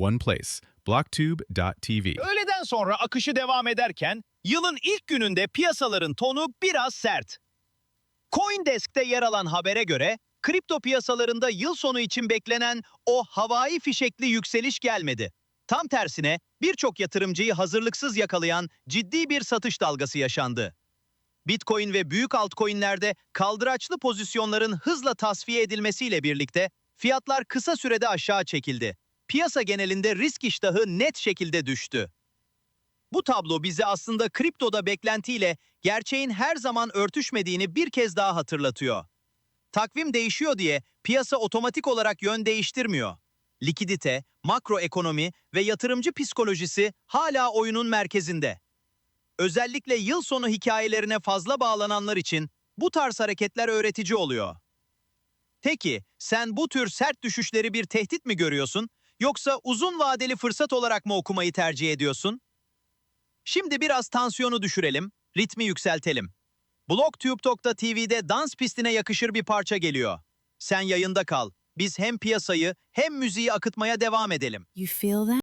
one place. Blocktube.tv. Öğleden sonra akışı devam ederken yılın ilk gününde piyasaların tonu biraz sert. Coindesk'te yer alan habere göre kripto piyasalarında yıl sonu için beklenen o havai fişekli yükseliş gelmedi. Tam tersine birçok yatırımcıyı hazırlıksız yakalayan ciddi bir satış dalgası yaşandı. Bitcoin ve büyük altcoin'lerde kaldıraçlı pozisyonların hızla tasfiye edilmesiyle birlikte fiyatlar kısa sürede aşağı çekildi. Piyasa genelinde risk iştahı net şekilde düştü. Bu tablo bize aslında kriptoda beklentiyle gerçeğin her zaman örtüşmediğini bir kez daha hatırlatıyor. Takvim değişiyor diye piyasa otomatik olarak yön değiştirmiyor. Likidite, makroekonomi ve yatırımcı psikolojisi hala oyunun merkezinde. Özellikle yıl sonu hikayelerine fazla bağlananlar için bu tarz hareketler öğretici oluyor. Peki, sen bu tür sert düşüşleri bir tehdit mi görüyorsun yoksa uzun vadeli fırsat olarak mı okumayı tercih ediyorsun? Şimdi biraz tansiyonu düşürelim, ritmi yükseltelim. Blogtube.tv'de dans pistine yakışır bir parça geliyor. Sen yayında kal. Biz hem piyasayı hem müziği akıtmaya devam edelim. You feel that?